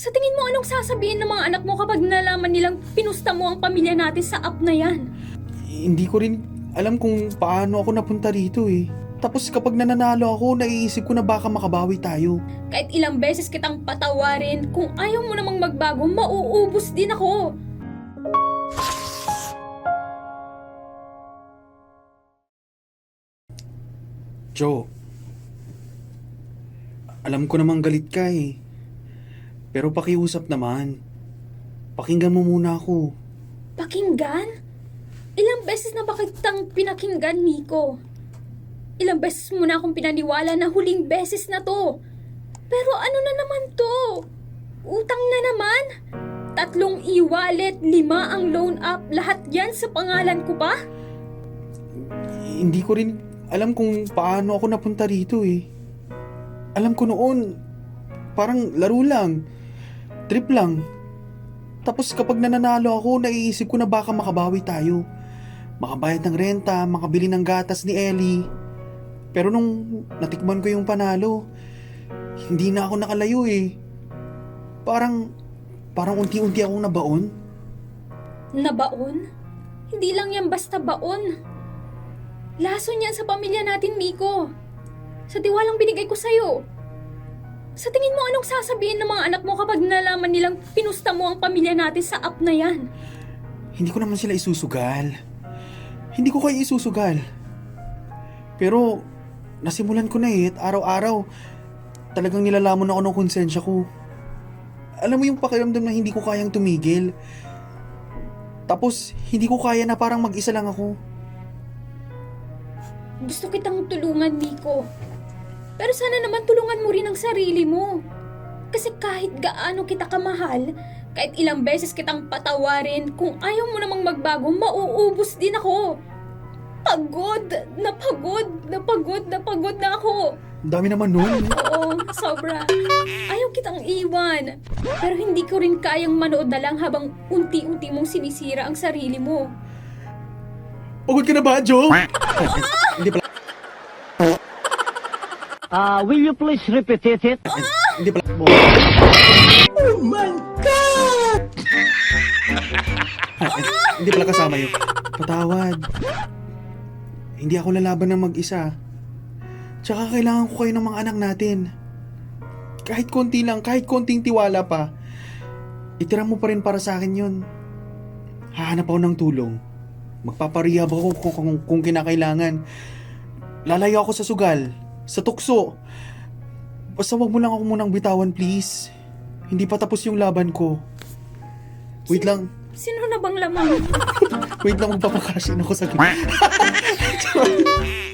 Sa tingin mo anong sasabihin ng mga anak mo kapag nalaman nilang pinusta mo ang pamilya natin sa app na yan? Hindi ko rin alam kung paano ako napunta rito eh. Tapos kapag nananalo ako, naiisip ko na baka makabawi tayo. Kahit ilang beses kitang patawarin, kung ayaw mo namang magbago, mauubos din ako. Joe, alam ko namang galit ka eh. Pero pakiusap naman. Pakinggan mo muna ako. Pakinggan? Ilang beses na ba kitang pinakinggan, Miko? Ilang beses mo na akong pinaniwala na huling beses na to. Pero ano na naman to? Utang na naman? Tatlong e-wallet, lima ang loan app, lahat yan sa pangalan ko pa? Hindi ko rin alam kung paano ako napunta rito eh. Alam ko noon, parang laro lang. Trip lang. Tapos kapag nananalo ako, naiisip ko na baka makabawi tayo. Makabayad ng renta, makabili ng gatas ni Ellie. Pero nung natikman ko yung panalo, hindi na ako nakalayo eh. Parang, parang unti-unti akong nabaon. Nabaon? Hindi lang yan basta baon. Laso niyan sa pamilya natin, Miko. Sa tiwalang binigay ko sa'yo. Sa tingin mo anong sasabihin ng mga anak mo kapag nalaman nilang pinusta mo ang pamilya natin sa app na yan? Hindi ko naman sila isusugal. Hindi ko kayo isusugal. Pero, nasimulan ko na eh at araw-araw, talagang nilalamon ako ng konsensya ko. Alam mo yung pakiramdam na hindi ko kayang tumigil. Tapos, hindi ko kaya na parang mag-isa lang ako. Gusto kitang tulungan, Miko. Pero sana naman tulungan mo rin ang sarili mo. Kasi kahit gaano kita kamahal, kahit ilang beses kitang patawarin, kung ayaw mo namang magbago, mauubos din ako. Pagod, napagod, napagod, napagod na ako. Ang dami naman nun. Oo, sobra. Ayaw kitang iwan. Pero hindi ko rin kayang manood na lang habang unti-unti mong sinisira ang sarili mo. Pagod ka na ba, Joe? hindi pala. Uh, will you please repeat it? Hindi pala. Hindi pala kasama yun. Patawad. Hindi ako lalaban ng mag-isa. Tsaka kailangan ko kayo ng mga anak natin. Kahit konti lang, kahit konting tiwala pa, itira mo pa rin para sa akin yun. Hahanap ako ng tulong. Magpaparehab ako kung, kung, kung kinakailangan. Lalayo ako sa sugal, sa tukso. Basta wag mo lang ako munang bitawan, please. Hindi pa tapos yung laban ko. Wait lang. Sino na bang lamang? Wait lang, magpapakasin ako sa